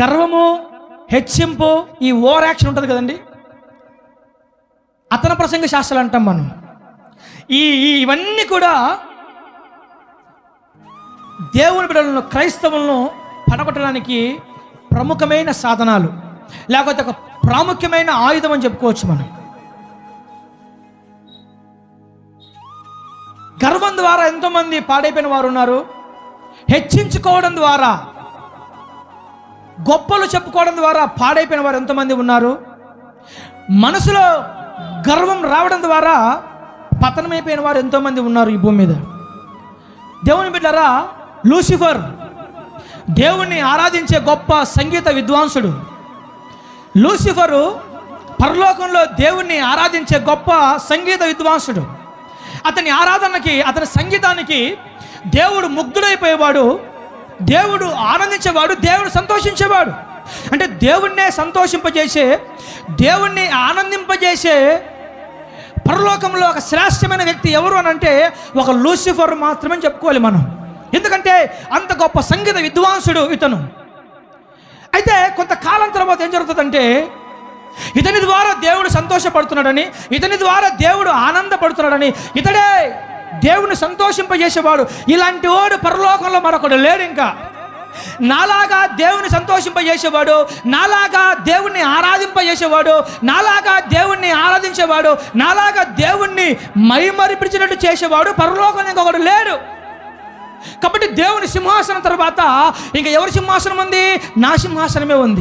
గర్వము హెచ్చింపు ఈ over action ఉంటుంది కదండి? అతన ప్రసంగ శాస్త్రాలు అంటాం మనం. ఈ ఇవన్నీ కూడా దేవుని బిడ్డలను క్రైస్తవులను పడగొట్టడానికి ప్రముఖమైన సాధనాలు. లేకపోతే ఒక ప్రాముఖ్యమైన ఆయుధం అని చెప్పుకోవచ్చు మనం. గర్వం ద్వారా ఎంతోమంది పాడైపోయిన వారు ఉన్నారు. హెచ్చించుకోవడం ద్వారా గొప్పలు చెప్పుకోవడం ద్వారా పాడైపోయిన వారు ఎంతమంది ఉన్నారు? మనసులో గర్వం రావడం ద్వారా పతనమైపోయిన వారు ఎంతోమంది ఉన్నారు ఈ భూమి మీద? దేవుని బిడ్డరా లూసిఫర్ దేవుణ్ణి ఆరాధించే గొప్ప సంగీత విద్వాంసుడు. లూసిఫరు పరలోకంలో దేవుణ్ణి ఆరాధించే గొప్ప సంగీత విద్వాంసుడు. అతని ఆరాధనకి అతని సంగీతానికి దేవుడు ముగ్ధుడైపోయేవాడు దేవుడు ఆనందించేవాడు దేవుడు సంతోషించేవాడు. అంటే దేవుణ్ణే సంతోషింపజేసే దేవుణ్ణి ఆనందింపజేసే పరలోకంలో ఒక శ్రేష్టమైన వ్యక్తి ఎవరు అని అంటే ఒక లూసిఫర్ మాత్రమే చెప్పుకోవాలి మనం. ఎందుకంటే అంత గొప్ప సంగీత విద్వాంసుడు ఇతను. అయితే కొంతకాలం తర్వాత ఏం జరుగుతుందంటే ఇతని ద్వారా దేవుడు సంతోషపడుతున్నాడని ఇతని ద్వారా దేవుడు ఆనందపడుతున్నాడని ఇతడే దేవుని సంతోషింపజేసేవాడు. ఇలాంటి వాడు పరలోకంలో మరొకడు లేడు ఇంకా. నాలాగా దేవుని సంతోషింపజేసేవాడు నాలాగా దేవుణ్ణి ఆరాధింపజేసేవాడు నాలాగా దేవుణ్ణి ఆరాధించేవాడు నాలాగా దేవుణ్ణి మైమరిపించినట్టు చేసేవాడు పరలోకంలో ఇంకొకడు లేడు. కాబట్టి దేవుని సింహాసనం తర్వాత ఇంకా ఎవరి సింహాసనం ఉంది? నా సింహాసనమే ఉంది.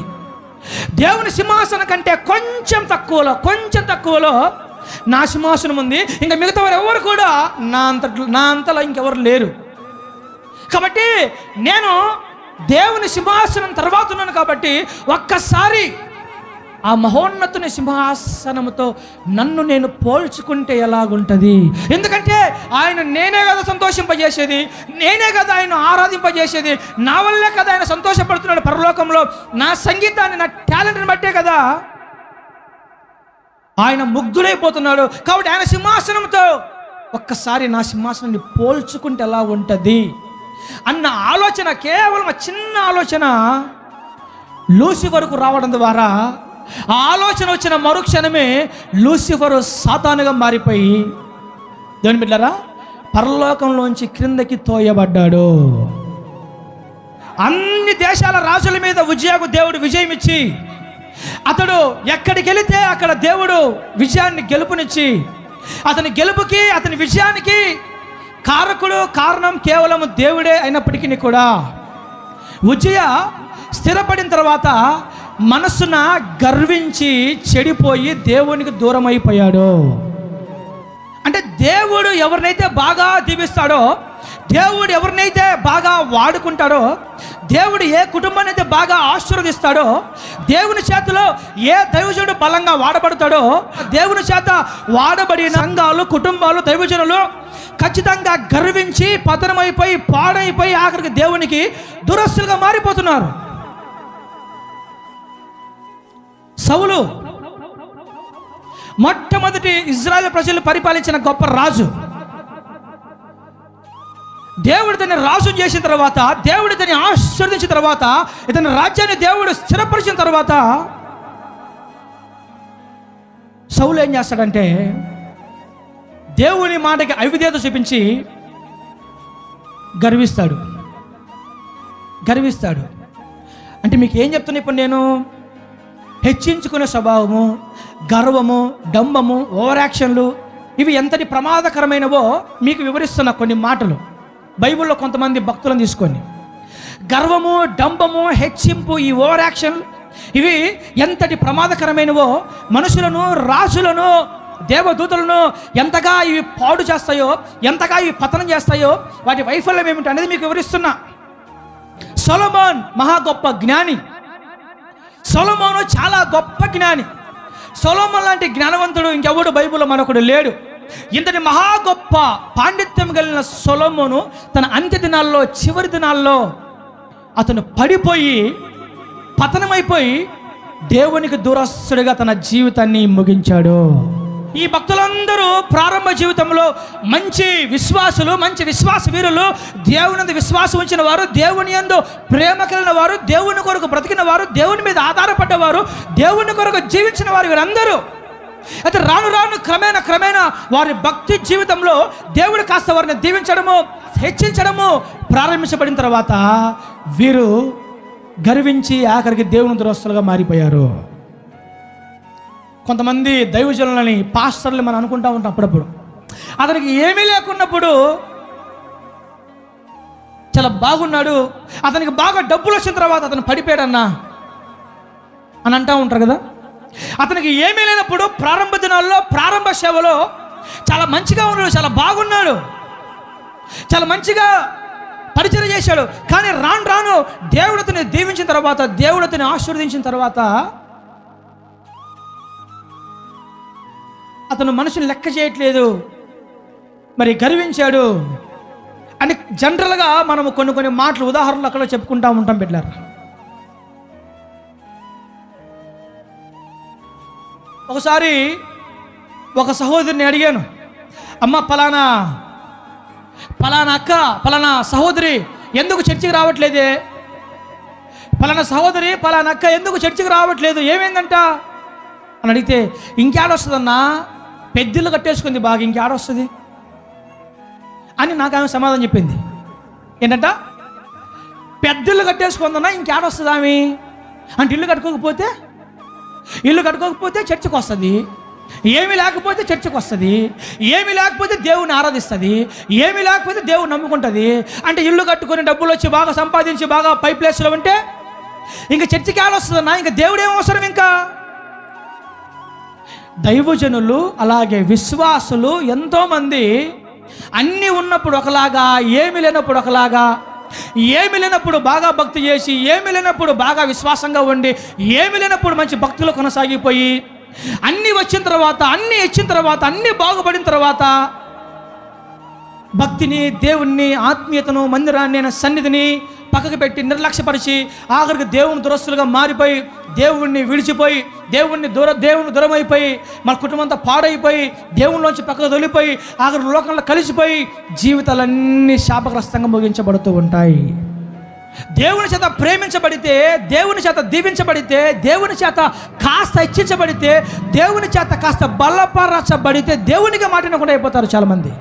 దేవుని సింహాసనం కంటే కొంచెం తక్కువలో కొంచెం తక్కువలో నా సింహాసనం ఉంది. ఇంకా మిగతా వారు ఎవరు కూడా నా అంత నా అంతలా ఇంకెవరు లేరు. కాబట్టి నేను దేవుని సింహాసనం తర్వాత ఉన్నాను కాబట్టి ఒక్కసారి ఆ మహోన్నతుని సింహాసనముతో నన్ను నేను పోల్చుకుంటే ఎలాగుంటుంది? ఎందుకంటే ఆయన నేనే కదా సంతోషింపజేసేది నేనే కదా ఆయన ఆరాధింపజేసేది నా వల్లే కదా ఆయన సంతోషపడుతున్నాడు పరలోకంలో. నా సంగీతాన్ని నా టాలెంట్ని బట్టే కదా ఆయన ముగ్ధుడైపోతున్నాడు కాబట్టి ఆయన సింహాసనంతో ఒక్కసారి నా సింహాసనాన్ని పోల్చుకుంటే ఎలా ఉంటుంది? అన్న ఆలోచన కేవలం చిన్న ఆలోచన లూసిఫర్కు రావడం ద్వారా ఆ ఆలోచన వచ్చిన మరుక్షణమే లూసిఫర్ సాతానుగా మారిపోయి దేవుని బిడ్డరా పరలోకంలోంచి క్రిందకి తోయబడ్డాడు. అన్ని దేశాల రాజుల మీద విజయకు దేవుడు విజయం ఇచ్చి అతడు ఎక్కడికి వెళితే అక్కడ దేవుడు విజయాన్ని గెలుపునిచ్చి అతని గెలుపుకి అతని విజయానికి కారకుడు కారణం కేవలం దేవుడే అయినప్పటికీ కూడా. విజయ స్థిరపడిన తర్వాత మనసున గర్వించి చెడిపోయి దేవునికి దూరం అయిపోయాడు అంటే దేవుడు ఎవరినైతే బాగా దీవిస్తాడో దేవుడు ఎవరినైతే బాగా వాడుకుంటాడో దేవుడు ఏ కుటుంబాన్ని అయితే బాగా ఆశీర్వదిస్తాడో దేవుని చేతిలో ఏ దైవజనుడు బలంగా వాడబడతాడో దేవుని చేత వాడబడిన సంఘాలు కుటుంబాలు దైవజనులు ఖచ్చితంగా గర్వించి పతనమైపోయి పాడైపోయి ఆఖరికి దేవునికి దురస్తులుగా మారిపోతున్నారు. సవులు మొట్టమొదటి ఇజ్రాయెల్ ప్రజలు పరిపాలించిన గొప్ప రాజు. దేవుడు ఇతన్ని రాజు చేసిన తర్వాత దేవుడు ఇతన్ని ఆశీర్వదించిన తర్వాత ఇతని రాజ్యాన్ని దేవుడు స్థిరపరిచిన తర్వాత సౌలు ఏం చేస్తాడంటే దేవుని మాటకి అవిధేత చూపించి గర్విస్తాడు. గర్విస్తాడు. అంటే మీకు ఏం చెప్తున్నా ఇప్పుడు నేను? హెచ్చించుకునే స్వభావము గర్వము డంబము ఓవరాక్షన్లు ఇవి ఎంతటి ప్రమాదకరమైనవో మీకు వివరిస్తున్న కొన్ని మాటలు. బైబిల్లో కొంతమంది భక్తులను తీసుకొని గర్వము డంబము హెచ్చింపు ఈ ఓవర్ యాక్షన్ ఇవి ఎంతటి ప్రమాదకరమైనవో మనుషులను రాజులను దేవదూతలను ఎంతగా ఇవి పాడు చేస్తాయో ఎంతగా ఇవి పతనం చేస్తాయో వాటి వైఫల్యం ఏమిటి అనేది మీకు వివరిస్తున్నా. సొలమోన్ మహా గొప్ప జ్ఞాని. సొలమోను చాలా గొప్ప జ్ఞాని. సొలమోన్ లాంటి జ్ఞానవంతుడు ఇంకెవడు బైబిల్లో మనకుడు లేడు. ఇంతటి మహా గొప్ప పాండిత్యం కలిగిన సొలమును తన అంత్య దినాల్లో చివరి దినాల్లో అతను పడిపోయి పతనమైపోయి దేవునికి దూరస్తుడిగా తన జీవితాన్ని ముగించాడు. ఈ భక్తులందరూ ప్రారంభ జీవితంలో మంచి విశ్వాసులు మంచి విశ్వాస వీరులు దేవుని విశ్వాసం ఉంచిన వారు దేవుని యందు ప్రేమ కలిగిన వారు దేవుని కొరకు బ్రతికిన వారు దేవుని మీద ఆధారపడ్డవారు దేవుని కొరకు జీవించిన వారు వీరందరూ అయితే రాను రాను క్రమేణా క్రమేణా వారి భక్తి జీవితంలో దేవుడు కాస్త వారిని దీవించడము హెచ్చించడము ప్రారంభించబడిన తర్వాత వీరు గర్వించి ఆఖరికి దేవుని దురస్తులుగా మారిపోయారు. కొంతమంది దైవజనులని పాస్టర్లు మనం అనుకుంటా ఉంటాం అప్పుడప్పుడు. అతనికి ఏమీ లేకున్నప్పుడు చాలా బాగున్నాడు. అతనికి బాగా డబ్బులు వచ్చిన తర్వాత అతను పడిపోయాడన్నా అని అంటూ ఉంటారు కదా? అతనికి ఏమీ లేనప్పుడు ప్రారంభ దినాల్లో ప్రారంభ సేవలో చాలా మంచిగా ఉన్నాడు చాలా బాగున్నాడు. చాలా మంచిగా పరిచయం చేశాడు. కానీ రాను రాను దేవుడు అతన్ని దీవించిన తర్వాత దేవుడు ఆశీర్వదించిన తర్వాత అతను మనుషుని లెక్క చేయట్లేదు. మరి గర్వించాడు. అని జనరల్గా మనము కొన్ని కొన్ని మాటలు ఉదాహరణలు అక్కడ చెప్పుకుంటా ఉంటాం బిడ్డారు. ఒకసారి ఒక సహోదరిని అడిగాను అమ్మ పలానా పలానా అక్క పలానా సహోదరి ఎందుకు చర్చికి రావట్లేదే? పలానా సహోదరి పలానా అక్క ఎందుకు చర్చికి రావట్లేదు? ఏమైందంట? అని అడిగితే ఇంకేడొస్తుందన్నా పెద్దలు కట్టేసుకుంది బాగా ఇంకేడొస్తుంది అని నాకు ఆమె సమాధానం చెప్పింది. ఏంటంట? పెద్దలు కట్టేసుకుందన్నా ఇంకేడొస్తుంది ఆమె? అంటే ఇల్లు కట్టుకోకపోతే ఇల్లు కట్టుకోకపోతే చర్చకు వస్తుంది. ఏమి లేకపోతే చర్చకు వస్తుంది. ఏమి లేకపోతే దేవుని ఆరాధిస్తుంది. ఏమి లేకపోతే దేవుని నమ్ముకుంటుంది. అంటే ఇల్లు కట్టుకొని డబ్బులు వచ్చి బాగా సంపాదించి బాగా పై ప్లేస్లో ఉంటే ఇంకా చర్చికి వస్తుందన్నా ఇంకా దేవుడు ఏం అవసరం ఇంకా? దైవజనులు అలాగే విశ్వాసులు ఎంతోమంది అన్నీ ఉన్నప్పుడు ఒకలాగా ఏమి లేనప్పుడు ఒకలాగా ఏమి లేనప్పుడు బాగా భక్తి చేసి ఏమి లేనప్పుడు బాగా విశ్వాసంగా ఉండి ఏమి లేనప్పుడు మంచి భక్తులు కొనసాగిపోయి అన్నీ వచ్చిన తర్వాత అన్నీ ఇచ్చిన తర్వాత అన్నీ బాగుపడిన తర్వాత భక్తిని దేవుణ్ణి ఆత్మీయతను మందిరాన్ని సన్నిధిని పక్కకు పెట్టి నిర్లక్ష్యపరిచి ఆఖరికి దేవుని దురస్తులుగా మారిపోయి దేవుణ్ణి విడిచిపోయి దేవుణ్ణి దూర దేవుని దూరమైపోయి మన కుటుంబంతో పాడైపోయి దేవునిలోంచి పక్కకు తొలిపోయి ఆఖరి లోకంలో కలిసిపోయి జీవితాలన్నీ శాపగ్రస్తంగా ముగించబడుతూ ఉంటాయి. దేవుని చేత ప్రేమించబడితే దేవుని చేత దీవించబడితే దేవుని చేత కాస్త ఇచ్చించబడితే దేవుని చేత కాస్త బలపరచబడితే దేవునికి మాటినకుండా అయిపోతారు చాలామంది.